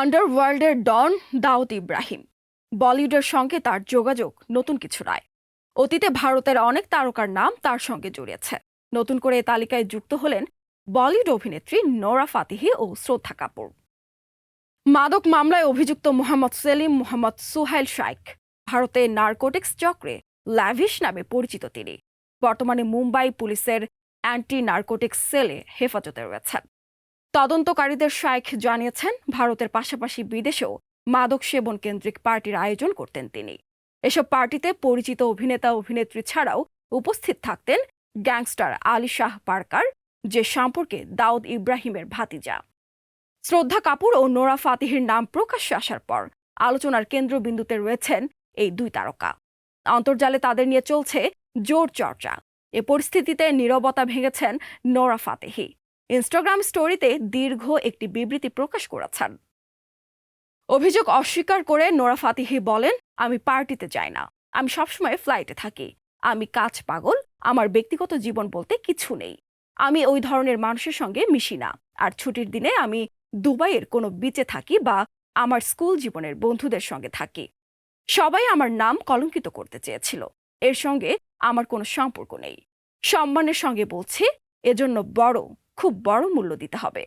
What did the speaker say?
আন্ডারওয়ার্ল্ডের ডন দাউদ ইব্রাহিম। বলিউডের সঙ্গে তার যোগাযোগ নতুন কিছু নয়। অতীতে ভারতের অনেক তারকার নাম তার সঙ্গে জড়িয়েছে। নতুন করে এ তালিকায় যুক্ত হলেন বলিউড অভিনেত্রী নোরা ফাতিহি ও শ্রদ্ধা কাপুর। মাদক মামলায় অভিযুক্ত মোহাম্মদ সেলিম, মোহাম্মদ সুহাইল শাইক ভারতে নার্কোটিক্স চক্রে ল্যাভিশ নামে পরিচিত তিনি। বর্তমানে মুম্বাই পুলিশের অ্যান্টি নার্কোটিক্স সেলে হেফাজতে রয়েছেন। তদন্তকারীদের শাইখ জানিয়েছেন, ভারতের পাশাপাশি বিদেশেও মাদক সেবন কেন্দ্রিক পার্টির আয়োজন করতেন তিনি। এসব পার্টিতে পরিচিত অভিনেতা অভিনেত্রী ছাড়াও উপস্থিত থাকতেন গ্যাংস্টার আলী শাহ পার্কার, যে সম্পর্কে দাউদ ইব্রাহিমের ভাতিজা। শ্রদ্ধা কাপুর ও নোরা ফাতিহির নাম প্রকাশ্যে আসার পর আলোচনার কেন্দ্রবিন্দুতে রয়েছেন এই দুই তারকা। অন্তর্জালে তাদের নিয়ে চলছে জোর চর্চা। এ পরিস্থিতিতে নীরবতা ভেঙেছেন নোরা ফাতেহি। ইনস্টাগ্রাম স্টোরিতে দীর্ঘ একটি বিবৃতি প্রকাশ করেছেন। অভিযোগ অস্বীকার করে নোরা ফাতিহি বলেন, আমি পার্টিতে যাই না। আমি সবসময় ফ্লাইটে থাকি। আমি কাজ পাগল। আমার ব্যক্তিগত জীবন বলতে কিছু নেই। আমি ওই ধরনের মানুষের সঙ্গে মিশি না। আর ছুটির দিনে আমি দুবাইয়ের কোনো বিচে থাকি বা আমার স্কুল জীবনের বন্ধুদের সঙ্গে থাকি। সবাই আমার নাম কলঙ্কিত করতে চেয়েছিল। এর সঙ্গে আমার কোনো সম্পর্ক নেই। সম্মানের সঙ্গে বলছি, এজন্য বড় খুব বড় মূল্য দিতে হবে।